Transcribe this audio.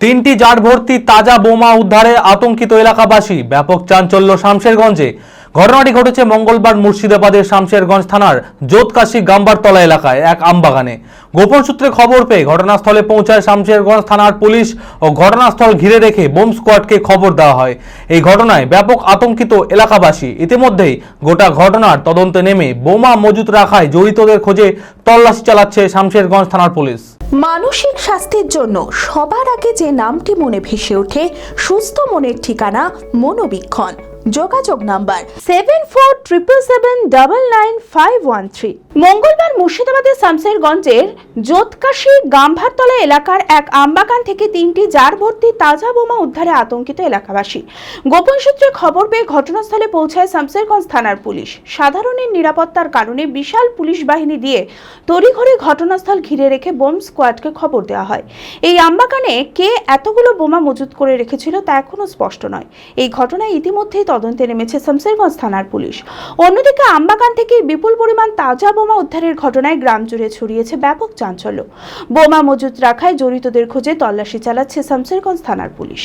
তিনটি জাট ভর্তি তাজা বোমা উদ্ধারে আতঙ্কিত এলাকাবাসী। ব্যাপক চাঞ্চল্য শামশেরগঞ্জে। ঘটনাটি ঘটেছে মঙ্গলবার মুর্শিদাবাদের শামশেরগঞ্জ থানার জোতকাশি গাম্বারতলা এলাকায় এক আমবাগানে। গোপন সূত্রে খবর পেয়ে ঘটনাস্থলে পৌঁছায় শামশেরগঞ্জ থানার পুলিশ ও ঘটনাস্থল ঘিরে রেখে বোম স্কোয়াডকে খবর দেওয়া হয়। এই ঘটনায় ব্যাপক আতঙ্কিত এলাকাবাসী। ইতিমধ্যেই গোটা ঘটনার তদন্তে নেমে বোমা মজুত রাখায় জড়িতদের খোঁজে তল্লাশি চালাচ্ছে শামশেরগঞ্জ থানার পুলিশ। মানসিক স্বাস্থ্যের জন্য সবার আগে যে নামটি মনে ভেসে ওঠে, সুস্থ মনের ঠিকানা মনোবীক্ষণ। যোগাযোগ number seven four triple seven double nine five one three মঙ্গলবার মুর্শিদাবাদের শামসেরগঞ্জের জোতকাশি গাম্ভারতলা এলাকার এক আমবাগান থেকে তিনটি জার ভর্তি তাজা বোমা উদ্ধারে আতঙ্কিত এলাকাবাসী। গোপন সূত্রে খবর পেয়ে ঘটনাস্থলে পৌঁছায় শামসেরগঞ্জ থানার পুলিশ। সাধারণের নিরাপত্তার কারণে বিশাল পুলিশ বাহিনী দিয়ে তড়িঘড়ি ঘটনাস্থল ঘিরে রেখে বোম স্কোয়াডকে খবর দেওয়া হয়। এই আমবাগানে কে এতগুলো বোমা মজুত করে রেখেছিল তা এখনও স্পষ্ট নয়। এই ঘটনায় ইতিমধ্যেই তদন্তে নেমেছে শামসেরগঞ্জ থানার পুলিশ। অন্যদিকে আমবাগান থেকে বিপুল পরিমাণ তাজা বোমা উদ্ধারের ঘটনায় গ্রাম জুড়ে ছড়িয়েছে ব্যাপক চাঞ্চল্য। বোমা মজুত রাখায় জড়িতদের খোঁজে তল্লাশি চালাচ্ছে শামসেরগঞ্জ থানার পুলিশ।